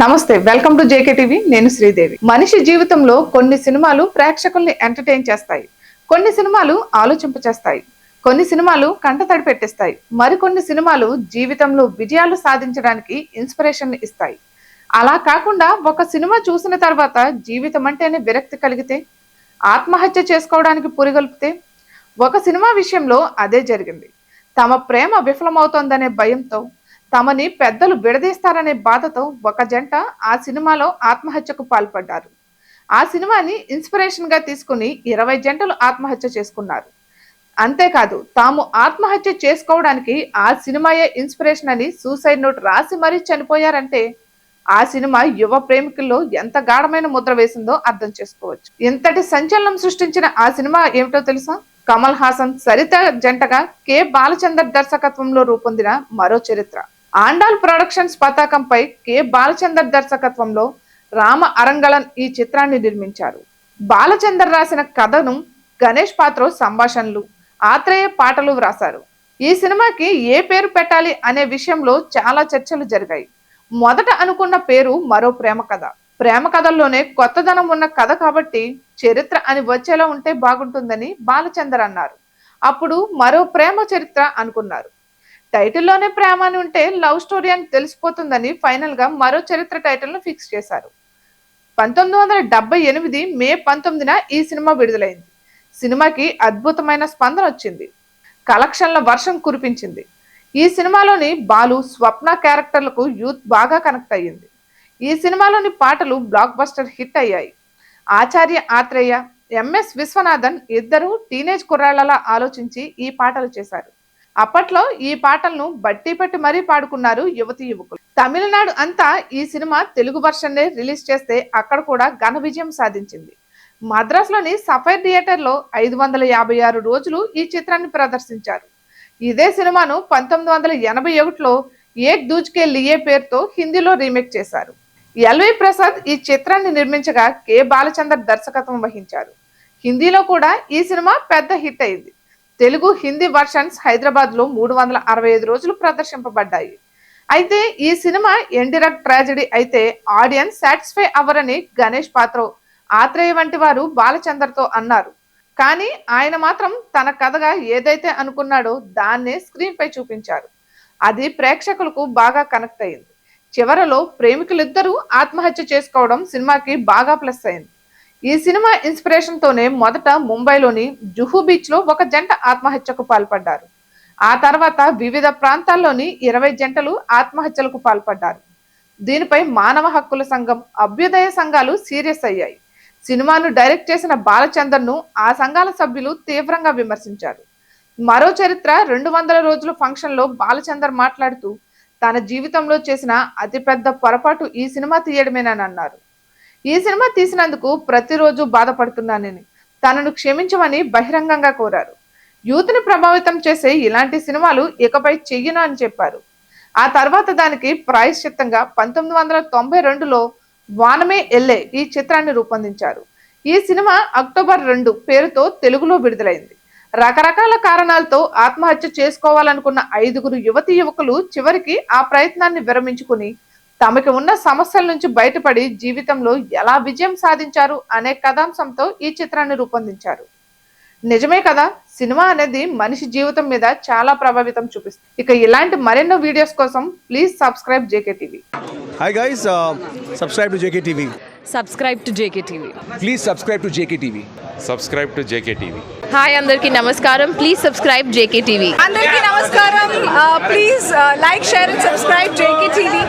నమస్తే welcome to JK TV నేను శ్రీదేవి. మనిషి జీవితంలో కొన్ని సినిమాలు ప్రేక్షకుల్ని ఎంటర్టైన్ చేస్తాయి. కొన్ని సినిమాలు ఆలోచింపచేస్తాయి. కొన్ని సినిమాలు కంటతడి పెట్టిస్తాయి. మరికొన్ని సినిమాలు జీవితంలో విజయాలు సాధించడానికి ఇన్స్పిరేషన్ ఇస్తాయి. అలా కాకుండా ఒక సినిమా చూసిన తర్వాత జీవితం అంటేనే విరక్తి కలిగితే ఆత్మహత్య చేసుకోవడానికి పురిగొల్పితే ఒక సినిమా విషయంలో అదే జరిగింది. తమ ప్రేమ విఫలమవుతోందనే భయంతో తమని పెద్దలు విడదీస్తారనే బాధతో ఒక జంట ఆ సినిమాలో ఆత్మహత్యకు పాల్పడ్డారు. ఆ సినిమాని ఇన్స్పిరేషన్గా తీసుకుని ఇరవై జంటలు ఆత్మహత్య చేసుకున్నారు. అంతేకాదు తాము ఆత్మహత్య చేసుకోవడానికి ఆ సినిమాయే ఇన్స్పిరేషన్ అని సూసైడ్ నోట్ రాసి మరీ చనిపోయారంటే ఆ సినిమా యువ ప్రేమికుల్లో ఎంత గాఢమైన ముద్ర వేసిందో అర్థం చేసుకోవచ్చు. ఇంతటి సంచలనం సృష్టించిన ఆ సినిమా ఏమిటో తెలుసా? కమల్ హాసన్ సరిత జంటగా కె. బాలచందర్ దర్శకత్వంలో రూపొందిన మరో చరిత్ర. ఆండాల్ ప్రొడక్షన్స్ పతాకంపై కె. బాలచందర్ దర్శకత్వంలో రామ అరంగళన్ ఈ చిత్రాన్ని నిర్మించారు. బాలచందర్ రాసిన కథను గణేష్ పాత్ర సంభాషణలు ఆత్రేయ పాటలు వ్రాశారు. ఈ సినిమాకి ఏ పేరు పెట్టాలి అనే విషయంలో చాలా చర్చలు జరిగాయి. మొదట అనుకున్న పేరు మరో ప్రేమ కథ. ప్రేమ కథల్లోనే కొత్తదనం ఉన్న కథ కాబట్టి చరిత్ర అని వచ్చేలా ఉంటే బాగుంటుందని బాలచందర్ అన్నారు. అప్పుడు మరో ప్రేమ చరిత్ర అనుకున్నారు. టైటిల్లోనే ప్రేమ అని ఉంటే లవ్ స్టోరీ అని తెలిసిపోతుందని ఫైనల్గా మరో చరిత్ర టైటిల్ను ఫిక్స్ చేశారు. పంతొమ్మిది వందల డెబ్బై ఎనిమిది మే పంతొమ్మిదిన ఈ సినిమా విడుదలైంది. సినిమాకి అద్భుతమైన స్పందన వచ్చింది. కలెక్షన్ల వర్షం కురిపించింది. ఈ సినిమాలోని బాలు స్వప్న క్యారెక్టర్లకు యూత్ బాగా కనెక్ట్ అయ్యింది. ఈ సినిమాలోని పాటలు బ్లాక్ బస్టర్ హిట్ అయ్యాయి. ఆచార్య ఆత్రేయ ఎంఎస్ విశ్వనాథన్ ఇద్దరు టీనేజ్ కుర్రాళ్ళలా ఆలోచించి ఈ పాటలు చేశారు. అప్పట్లో ఈ పాటలను బట్టి పట్టి మరీ పాడుకున్నారు యువతి యువకులు. తమిళనాడు అంతా ఈ సినిమా తెలుగు వర్షన్నే రిలీజ్ చేస్తే అక్కడ కూడా ఘన విజయం సాధించింది. మద్రాసులోని సఫైర్ థియేటర్లో ఐదు వందల యాభై ఆరు రోజులు ఈ చిత్రాన్ని ప్రదర్శించారు. ఇదే సినిమాను పంతొమ్మిది వందల ఎనభై ఒకటిలో ఏక్ దూజ్కే లియే పేరుతో హిందీలో రీమేక్ చేశారు. ఎల్వి ప్రసాద్ ఈ చిత్రాన్ని నిర్మించగా కె బాలచందర్ దర్శకత్వం వహించారు. హిందీలో కూడా ఈ సినిమా పెద్ద హిట్ అయింది. తెలుగు హిందీ వర్షన్స్ హైదరాబాద్లో మూడు వందల అరవై ఐదు రోజులు ప్రదర్శింపబడ్డాయి. అయితే ఈ సినిమా ఎండిరక్ ట్రాజడీ అయితే ఆడియన్స్ సాటిస్ఫై అవ్వరని గణేష్ పాత్ర ఆత్రేయ వంటి వారు బాలచందర్తో అన్నారు. కానీ ఆయన మాత్రం తన కథగా ఏదైతే అనుకున్నాడో దాన్నే స్క్రీన్ పై చూపించారు. అది ప్రేక్షకులకు బాగా కనెక్ట్ అయింది. చివరలో ప్రేమికులిద్దరూ ఆత్మహత్య చేసుకోవడం సినిమాకి బాగా ప్లస్ అయింది. ఈ సినిమా ఇన్స్పిరేషన్ తోనే మొదట ముంబైలోని జుహు బీచ్లో ఒక జంట ఆత్మహత్యకు పాల్పడ్డారు. ఆ తర్వాత వివిధ ప్రాంతాల్లోని ఇరవై జంటలు ఆత్మహత్యలకు పాల్పడ్డారు. దీనిపై మానవ హక్కుల సంఘం అభ్యుదయ సంఘాలు సీరియస్ అయ్యాయి. సినిమాను డైరెక్ట్ చేసిన బాలచందర్ను ఆ సంఘాల సభ్యులు తీవ్రంగా విమర్శించారు. మరో చరిత్ర రెండు వందల రోజుల ఫంక్షన్లో బాలచందర్ మాట్లాడుతూ తన జీవితంలో చేసిన అతిపెద్ద పొరపాటు ఈ సినిమా తీయడమేనని అన్నారు. ఈ సినిమా తీసినందుకు ప్రతిరోజు బాధపడుతున్నానని తనను క్షమించమని బహిరంగంగా కోరారు. యూత్ని ప్రభావితం చేసే ఇలాంటి సినిమాలు ఇకపై చెయ్యను అని చెప్పారు. ఆ తర్వాత దానికి ప్రాయశ్చిత్తంగా పంతొమ్మిది వందల తొంభై రెండులో వానమే ఎల్లే ఈ చిత్రాన్ని రూపొందించారు. ఈ సినిమా అక్టోబర్ రెండు పేరుతో తెలుగులో విడుదలైంది. రకరకాల కారణాలతో ఆత్మహత్య చేసుకోవాలనుకున్న ఐదుగురు యువతి యువకులు చివరికి ఆ ప్రయత్నాన్ని విరమించుకుని తమకి ఉన్న సమస్యల నుంచి బయటపడి జీవితంలో ఎలా విజయం సాధించారు అనే కథాంశంతో ఈ చిత్రాన్ని రూపొందించారు. నిజమే కదా సినిమా అనేది మనిషి జీవితం మీద చాలా ప్రభావితం చూపిస్తుంది. ఇక ఇలాంటి మరెన్నో వీడియోస్ కోసం please subscribe JK TV. Hi guys, uh, subscribe to JKTV. Subscribe to JK TV. Please subscribe to JKTV. subscribe to JKTV. Hi అందరికీ నమస్కారం. Please subscribe JK TV. అందరికీ నమస్కారం. Please like share and subscribe JK TV.